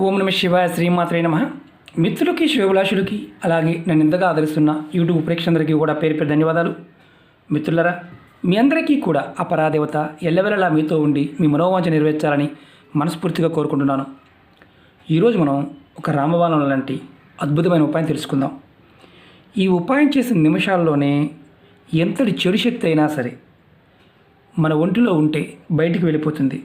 ఓం నమ శివాయ శ్రీమాత్రే నమ. మిత్రులకి శివభిలాషులకి అలాగే నన్ను ఇంతగా ఆదరిస్తున్న యూట్యూబ్ ప్రేక్షకులందరికీ కూడా పేరు పేరు ధన్యవాదాలు. మిత్రులరా మీ అందరికీ కూడా అపరాదేవత ఎల్లవెల్లలా మీతో ఉండి మీ మనోవాంఛ నెరవేర్చాలని మనస్ఫూర్తిగా కోరుకుంటున్నాను. ఈరోజు మనం ఒక రామబాణం లాంటి అద్భుతమైన ఉపాయం తెలుసుకుందాం. ఈ ఉపాయం చేసిన నిమిషాల్లోనే ఎంతటి చెడు శక్తి అయినా సరే మన ఒంటిలో ఉంటే బయటికి వెళ్ళిపోతుంది.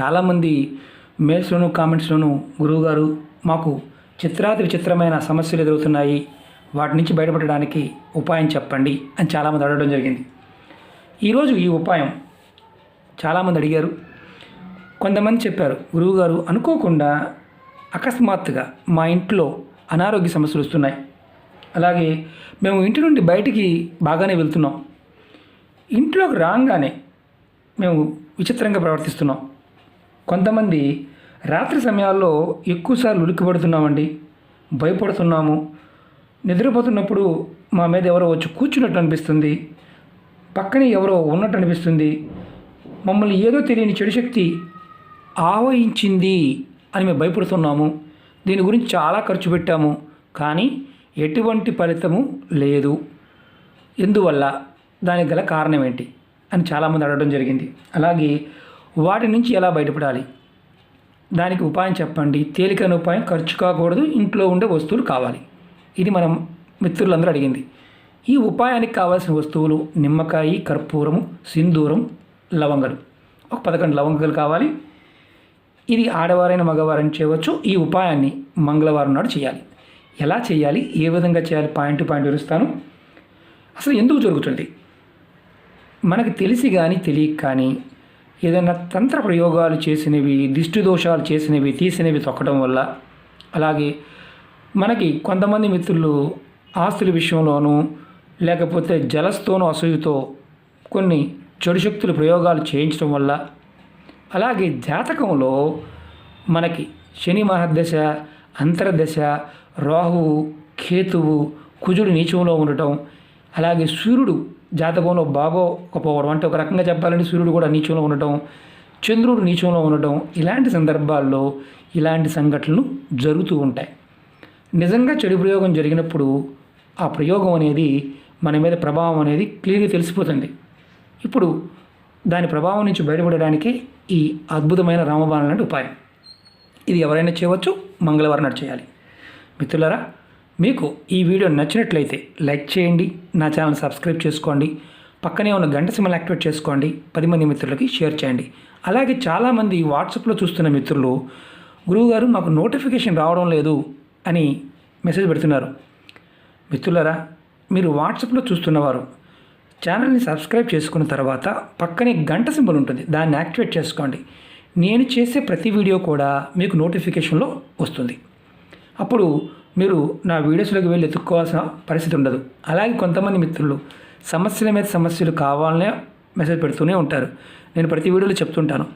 చాలామంది మెయిల్స్లోను కామెంట్స్లోను గురువుగారు మాకు చిత్రాతి విచిత్రమైన సమస్యలు ఎదురవుతున్నాయి. వాటి నుంచి బయటపడడానికి ఉపాయం చెప్పండి అని చాలామంది అడగడం జరిగింది. ఈరోజు ఈ ఉపాయం చాలామంది అడిగారు. కొంతమంది చెప్పారు గురువుగారు అనుకోకుండా అకస్మాత్తుగా మా ఇంట్లో అనారోగ్య సమస్యలు వస్తున్నాయి. అలాగే మేము ఇంటి నుండి బయటికి బాగానే వెళ్తున్నాం. ఇంట్లోకి రాగానే మేము విచిత్రంగా ప్రవర్తిస్తున్నాం. కొంతమంది రాత్రి సమయాల్లో ఎక్కువసార్లు ఉలిక్కిపడుతున్నామండి. భయపడుతున్నాము. నిద్రపోతున్నప్పుడు మా మీద ఎవరో వచ్చి కూర్చున్నట్టు అనిపిస్తుంది. పక్కనే ఎవరో ఉన్నట్టు అనిపిస్తుంది. మమ్మల్ని ఏదో తెలియని చెడు శక్తి ఆవహించింది అని మేము భయపడుతున్నాము. దీని గురించి చాలా ఖర్చు పెట్టాము. కానీ ఎటువంటి ఫలితము లేదు. ఎందువల్ల? దానికి గల కారణం ఏంటి? అని చాలామంది అడగడం జరిగింది. అలాగే వాటి నుంచి ఎలా బయటపడాలి? దానికి ఉపాయం చెప్పండి. తేలికైన ఉపాయం ఖర్చు కాకూడదు. ఇంట్లో ఉండే వస్తువులు కావాలి. ఇది మనం మిత్రులందరూ అడిగింది. ఈ ఉపాయానికి కావాల్సిన వస్తువులు నిమ్మకాయ కర్పూరము సింధూరం లవంగలు. ఒక పదకొండు లవంగలు కావాలి. ఇది ఆడవారైన మగవారైన చేయవచ్చు. ఈ ఉపాయాన్ని మంగళవారం నాడు చేయాలి. ఎలా చేయాలి? ఏ విధంగా చేయాలి? పాయింట్ పాయింట్ వివరిస్తాను. అసలు ఎందుకు జరుగుతుంది? మనకు తెలిసి కానీ తెలియక కానీ ఏదైనా తంత్ర ప్రయోగాలు చేసినవి దిష్టి దోషాలు చేసినవి తీసినవి తొక్కడం వల్ల అలాగే మనకి కొంతమంది మిత్రులు ఆస్తుల విషయంలోనూ లేకపోతే జలస్తోనూ అసూయతో కొన్ని చెడు శక్తులు ప్రయోగాలు చేయించడం వల్ల అలాగే జాతకంలో మనకి శని మహర్దశ అంతర్దశ రాహువు కేతువు కుజుడు నీచంలో ఉండటం అలాగే సూర్యుడు జాతకంలో బాగోకపోవడం అంటే ఒక రకంగా చెప్పాలంటే సూర్యుడు కూడా నీచంలో ఉండటం చంద్రుడు నీచంలో ఉండటం ఇలాంటి సందర్భాల్లో ఇలాంటి సంఘటనలు జరుగుతూ ఉంటాయి. నిజంగా చెడు ప్రయోగం జరిగినప్పుడు ఆ ప్రయోగం అనేది మన మీద ప్రభావం అనేది క్లియర్గా తెలిసిపోతుంది. ఇప్పుడు దాని ప్రభావం నుంచి బయటపడడానికి ఈ అద్భుతమైన రామబాణం లాంటి ఉపాయం. ఇది ఎవరైనా చేయవచ్చు మంగళవారం నాడు చేయాలి. మిత్రులరా మీకు ఈ వీడియో నచ్చినట్లయితే లైక్ చేయండి నా ఛానల్ సబ్స్క్రైబ్ చేసుకోండి పక్కనే ఉన్న గంట సిమ్మలు యాక్టివేట్ చేసుకోండి పది మంది మిత్రులకి షేర్ చేయండి. అలాగే చాలామంది వాట్సాప్లో చూస్తున్న మిత్రులు గురువుగారు మాకు నోటిఫికేషన్ రావడం లేదు అని మెసేజ్ పెడుతున్నారు. మిత్రులరా మీరు వాట్సాప్లో చూస్తున్నవారు ఛానల్ని సబ్స్క్రైబ్ చేసుకున్న తర్వాత పక్కనే గంట సింబల్ ఉంటుంది దాన్ని యాక్టివేట్ చేసుకోండి. నేను చేసే ప్రతి వీడియో కూడా మీకు నోటిఫికేషన్లో వస్తుంది. అప్పుడు మీరు నా వీడియోస్లోకి వెళ్ళి ఎత్తుక్కోవాల్సిన పరిస్థితి ఉండదు. అలాగే కొంతమంది మిత్రులు సమస్యల మీద సమస్యలు కావాలనే మెసేజ్ పెడుతూనే ఉంటారు. నేను ప్రతి వీడియోలో చెప్తుంటాను.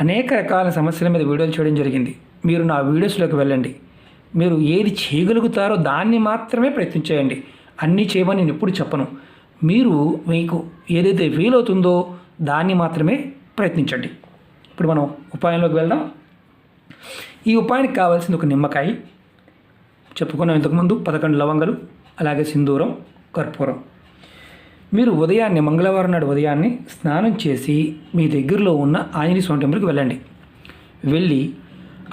అనేక రకాల సమస్యల మీద వీడియోలు చేయడం జరిగింది. మీరు నా వీడియోస్లోకి వెళ్ళండి. మీరు ఏది చేయగలుగుతారో దాన్ని మాత్రమే ప్రయత్నించేయండి అన్నీ చేయమని నేను ఎప్పుడు చెప్పను. మీరు మీకు ఏదైతే వీలవుతుందో దాన్ని మాత్రమే ప్రయత్నించండి. ఇప్పుడు మనం ఉపాయంలోకి వెళ్దాం. ఈ ఉపాయానికి కావాల్సింది ఒక నిమ్మకాయ. చెప్పుకున్నాం ఇంతకుముందు పదకొండు లవంగలు అలాగే సింధూరం కర్పూరం. మీరు ఉదయాన్నే మంగళవారం నాడు ఉదయాన్నే స్నానం చేసి మీ దగ్గరలో ఉన్న ఆంజనేయ స్వామి టెంపుల్కి వెళ్ళండి. వెళ్ళి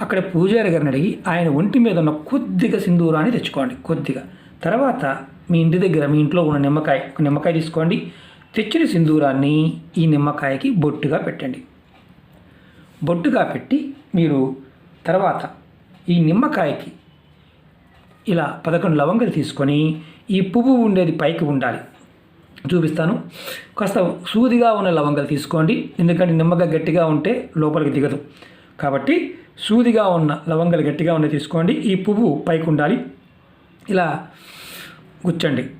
అక్కడ పూజారి గారిని అడిగి ఆయన ఒంటి మీద ఉన్న కొద్దిగా సింధూరాన్ని తెచ్చుకోండి కొద్దిగా. తర్వాత మీ ఇంటి దగ్గర మీ ఇంట్లో ఉన్న నిమ్మకాయ ఒక నిమ్మకాయ తీసుకోండి. తెచ్చిన సింధూరాన్ని ఈ నిమ్మకాయకి బొట్టుగా పెట్టండి. బొట్టుగా పెట్టి మీరు తర్వాత ఈ నిమ్మకాయకి ఇలా పదకొండు లవంగలు తీసుకొని ఈ పువ్వు ఉండేది పైకి ఉండాలి. చూపిస్తాను. కాస్త సూదిగా ఉన్న లవంగలు తీసుకోండి. ఎందుకంటే నిమ్మగా గట్టిగా ఉంటే లోపలికి దిగదు. కాబట్టి సూదిగా ఉన్న లవంగలు గట్టిగా ఉన్నది తీసుకోండి. ఈ పువ్వు పైకి ఉండాలి. ఇలా గుచ్చండి.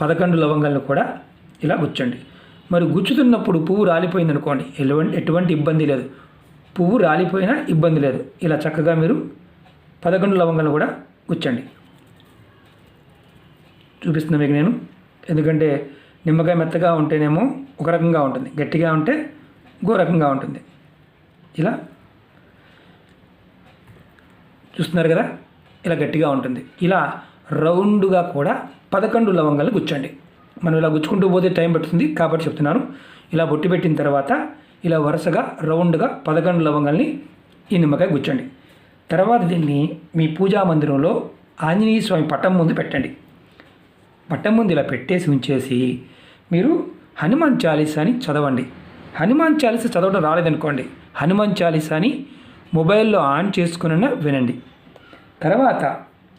పదకొండు లవంగాలను కూడా ఇలా గుచ్చండి. మరి గుచ్చుతున్నప్పుడు పువ్వు రాలిపోయింది అనుకోండి ఎటువంటి ఎటువంటి ఇబ్బంది లేదు. పువ్వు రాలిపోయినా ఇబ్బంది లేదు. ఇలా చక్కగా మీరు పదకొండు లవంగాలను కూడా గుచ్చండి. చూపిస్తున్నా మీకు నేను. ఎందుకంటే నిమ్మకాయ మెత్తగా ఉంటేనేమో ఒక రకంగా ఉంటుంది. గట్టిగా ఉంటే ఇంకో రకంగా ఉంటుంది. ఇలా చూస్తున్నారు కదా? ఇలా గట్టిగా ఉంటుంది. ఇలా రౌండ్గా కూడా పదకొండు లవంగాలు గుచ్చండి. మనం ఇలా గుచ్చుకుంటూ పోతే టైం పడుతుంది కాబట్టి చెప్తున్నాను. ఇలా బొట్టి పెట్టిన తర్వాత ఇలా వరుసగా రౌండ్గా పదకొండు లవంగాల్ని ఈ నిమ్మకాయ గుచ్చండి. తర్వాత దీన్ని మీ పూజా మందిరంలో ఆంజనేయ స్వామి పట్టం ముందు పెట్టండి. పట్టం ముందు ఇలా పెట్టేసి ఉంచేసి మీరు హనుమాన్ చాలీసాని చదవండి. హనుమాన్ చాలీస చదవడం రాలేదనుకోండి. హనుమాన్ చాలీసాని మొబైల్లో ఆన్ చేసుకున్న వినండి. తర్వాత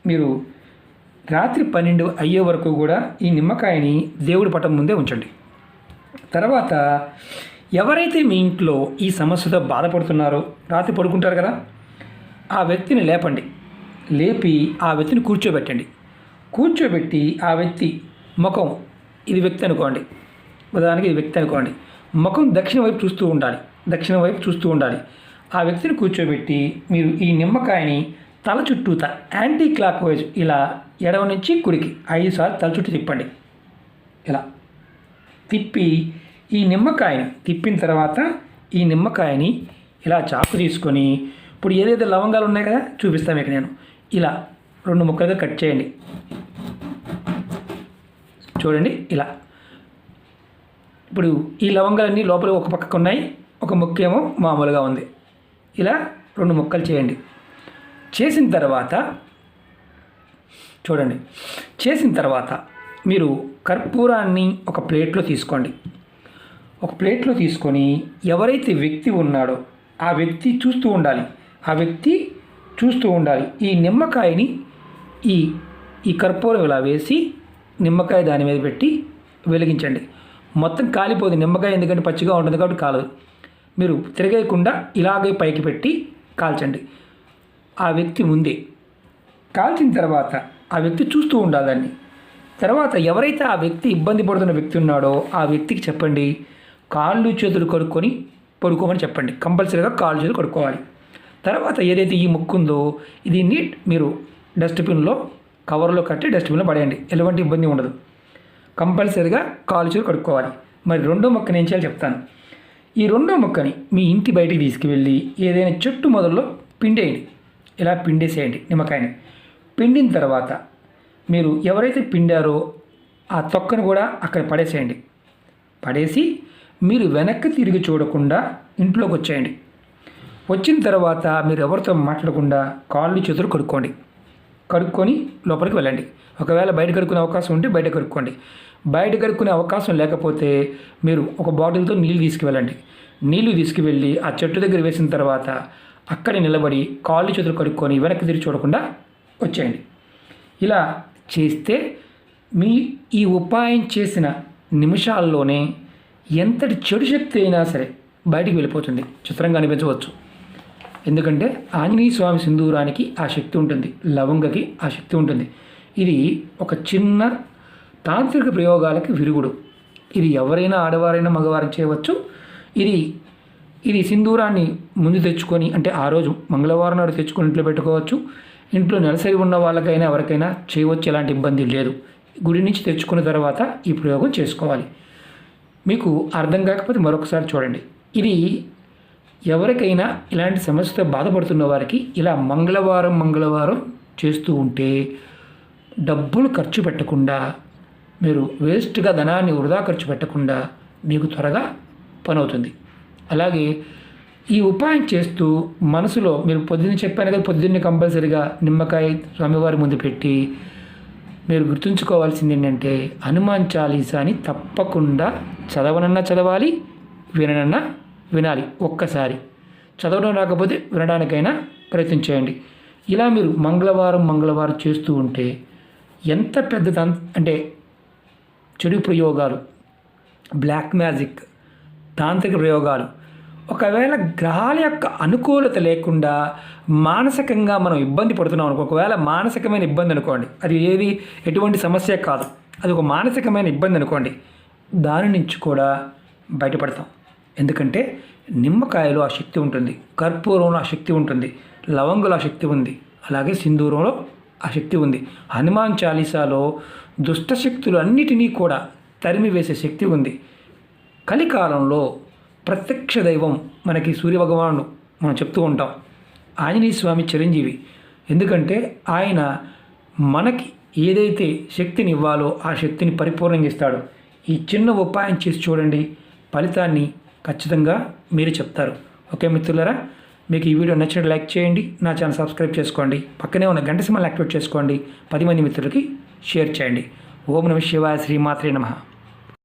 మీరు రాత్రి పన్నెండు అయ్యే వరకు కూడా ఈ నిమ్మకాయని దేవుడి పటం ముందే ఉంచండి. తర్వాత ఎవరైతే మీ ఇంట్లో ఈ సమస్యతో బాధపడుతున్నారో రాత్రి పడుకుంటారు కదా ఆ వ్యక్తిని లేపండి. లేపి ఆ వ్యక్తిని కూర్చోబెట్టండి. కూర్చోబెట్టి ఆ వ్యక్తి ముఖం ఇది వ్యక్తి అనుకోండి. ఉదాహరణకి ఇది వ్యక్తి అనుకోండి. ముఖం దక్షిణ వైపు చూస్తూ ఉండాలి. దక్షిణ వైపు చూస్తూ ఉండాలి. ఆ వ్యక్తిని కూర్చోబెట్టి మీరు ఈ నిమ్మకాయని తల చుట్టూత యాంటీ క్లాక్ వైజ్ ఇలా ఎడవ నుంచి కుడికి ఐదు సార్లు తల చుట్టూ తిప్పండి. ఇలా. తిప్పి ఈ నిమ్మకాయని తిప్పిన తర్వాత ఈ నిమ్మకాయని ఇలా చాకు తీసుకొని ఇప్పుడు ఏదైతే లవంగాలు ఉన్నాయి కదా చూపిస్తాను మీకు నేను. ఇలా. రెండు ముక్కలుగా కట్ చేయండి. చూడండి ఇలా. ఇప్పుడు ఈ లవంగాలన్నీ లోపల ఒక పక్కకు ఉన్నాయి ఒక ముక్క ఏమో మామూలుగా ఉంది. ఇలా రెండు ముక్కలు చేయండి. చేసిన తర్వాత చూడండి. చేసిన తర్వాత మీరు కర్పూరాన్ని ఒక ప్లేట్లో తీసుకోండి. ఒక ప్లేట్లో తీసుకొని ఎవరైతే వ్యక్తి ఉన్నాడో ఆ వ్యక్తి చూస్తూ ఉండాలి. ఆ వ్యక్తి చూస్తూ ఉండాలి. ఈ నిమ్మకాయని ఈ ఈ కర్పూరం ఇలా వేసి నిమ్మకాయ దాని మీద పెట్టి వెలిగించండి. మొత్తం కాలిపోదు నిమ్మకాయ ఎందుకంటే పచ్చిగా ఉంటుంది కాబట్టి కాలదు. మీరు తిరగేయకుండా ఇలాగే పైకి పెట్టి కాల్చండి. ఆ వ్యక్తి ముందే. కాల్చిన తర్వాత ఆ వ్యక్తి చూస్తూ ఉండాలి తర్వాత ఎవరైతే ఆ వ్యక్తి ఇబ్బంది పడుతున్న వ్యక్తి ఉన్నాడో ఆ వ్యక్తికి చెప్పండి. కాళ్ళు చేతులు కడుక్కొని పడుకోమని చెప్పండి. కంపల్సరీగా కాళ్ళు చేతులు కడుక్కోవాలి. తర్వాత ఏదైతే ఈ ముక్కు ఉందో ఇది నీట్ మీరు డస్ట్బిన్లో కవర్లో కట్టి డస్ట్బిన్లో పడేయండి. ఎలాంటి ఇబ్బంది ఉండదు. కంపల్సరీగా కాలుచూరు కడుక్కోవాలి. మరి రెండో మొక్కని ఏం చేయాలి చెప్తాను. ఈ రెండో మొక్కని మీ ఇంటి బయటికి తీసుకువెళ్ళి ఏదైనా చెట్టు మొదల్లో పిండేయండి. ఇలా పిండేసేయండి నిమ్మకాయని. పిండిన తర్వాత మీరు ఎవరైతే పిండారో ఆ తొక్కను కూడా అక్కడ పడేసేయండి. పడేసి మీరు వెనక్కి తిరిగి చూడకుండా ఇంట్లోకి వచ్చేయండి. వచ్చిన తర్వాత మీరు ఎవరితో మాట్లాడకుండా కాళ్ళు చేతులు కడుక్కోండి. కడుక్కొని లోపలికి వెళ్ళండి. ఒకవేళ బయట కడుక్కునే అవకాశం ఉంటే బయట కడుక్కోండి. బయట కడుక్కునే అవకాశం లేకపోతే మీరు ఒక బాటిల్తో నీళ్ళు తీసుకువెళ్ళండి. నీళ్ళు తీసుకువెళ్ళి ఆ చెట్టు దగ్గర వేసిన తర్వాత అక్కడ నిలబడి కాళ్ళు చేతులు కడుక్కొని వెనక్కి తిరిగి చూడకుండా వచ్చేయండి. ఇలా చేస్తే మీ ఈ ఉపాయం చేసిన నిమిషాల్లోనే ఎంతటి చెడు శక్తి అయినా సరే బయటికి వెళ్ళిపోతుంది. చిత్రంగా అనిపించవచ్చు. ఎందుకంటే ఆంజనేయ స్వామి సింధూరానికి ఆ శక్తి ఉంటుంది లవంగకి ఆ శక్తి ఉంటుంది. ఇది ఒక చిన్న తాంత్రిక ప్రయోగాలకి విరుగుడు. ఇది ఎవరైనా ఆడవారైనా మగవారైనా చేయవచ్చు. ఇది ఇది సింధూరాన్ని ముందు తెచ్చుకొని అంటే ఆ రోజు మంగళవారం నాడు తెచ్చుకొని ఇంట్లో పెట్టుకోవచ్చు. ఇంట్లో నెలసరి ఉన్న వాళ్ళకైనా ఎవరికైనా చేయవచ్చు. ఎలాంటి ఇబ్బంది లేదు. గుడి నుంచి తెచ్చుకున్న తర్వాత ఈ ప్రయోగం చేసుకోవాలి. మీకు అర్థం కాకపోతే మరొకసారి చూడండి. ఇది ఎవరికైనా ఇలాంటి సమస్యతో బాధపడుతున్న వారికి ఇలా మంగళవారం మంగళవారం చేస్తూ ఉంటే డబ్బులు ఖర్చు పెట్టకుండా మీరు వేస్ట్గా ధనాన్ని వృధా ఖర్చు పెట్టకుండా మీకు త్వరగా పని అవుతుంది అలాగే ఈ ఉపాయం చేస్తూ మనసులో మీరు పొద్దున్న చెప్పాను కదా పొద్దున్నే కంపల్సరీగా నిమ్మకాయ స్వామివారి ముందు పెట్టి మీరు గుర్తుంచుకోవాల్సింది ఏంటంటే హనుమాన్ చాలీసాని తప్పకుండా చదవనన్నా చదవాలి విననన్నా వినాలి ఒక్కసారి. చదవడం రాకపోతే వినడానికైనా ప్రయత్నం చేయండి. ఇలా మీరు మంగళవారం మంగళవారం చేస్తూ ఉంటే ఎంత పెద్ద అంటే చెడు ప్రయోగాలు బ్లాక్ మ్యాజిక్ తాంత్రిక ప్రయోగాలు ఒకవేళ గ్రహాల యొక్క అనుకూలత లేకుండా మానసికంగా మనం ఇబ్బంది పడుతున్నాం అనుకో ఒకవేళ మానసికమైన ఇబ్బంది అనుకోండి అది ఏది ఎటువంటి సమస్య కాదు అది ఒక మానసికమైన ఇబ్బంది అనుకోండి దాని నుంచి కూడా బయటపడతాం. ఎందుకంటే నిమ్మకాయలో ఆ శక్తి ఉంటుంది కర్పూరంలో ఆ శక్తి ఉంటుంది లవంగులో ఆ శక్తి ఉంది అలాగే సింధూరంలో ఆ శక్తి ఉంది. హనుమాన్ చాలీసాలో దుష్ట శక్తులు అన్నిటినీ కూడా తరిమి వేసే శక్తి ఉంది. కలికాలంలో ప్రత్యక్ష దైవం మనకి సూర్యభగవానుడు మనం చెప్తూ ఉంటాం. ఆంజనేయ స్వామి చిరంజీవి. ఎందుకంటే ఆయన మనకి ఏదైతే శక్తిని ఇవ్వాలో ఆ శక్తిని పరిపూర్ణంగా ఇస్తాడు ఈ చిన్న ఉపాయం చేసి చూడండి. ఫలితాన్ని ఖచ్చితంగా మీరు చెప్తారు. ఓకే మిత్రులరా? మీకు ఈ వీడియో నచ్చినట్టు లైక్ చేయండి. నా ఛానల్ సబ్స్క్రైబ్ చేసుకోండి. పక్కనే ఉన్న గంట సింబల్ యాక్టివేట్ చేసుకోండి. పది మంది మిత్రులకి షేర్ చేయండి. ఓం నమ శివాయ శ్రీమాత్రే నమః.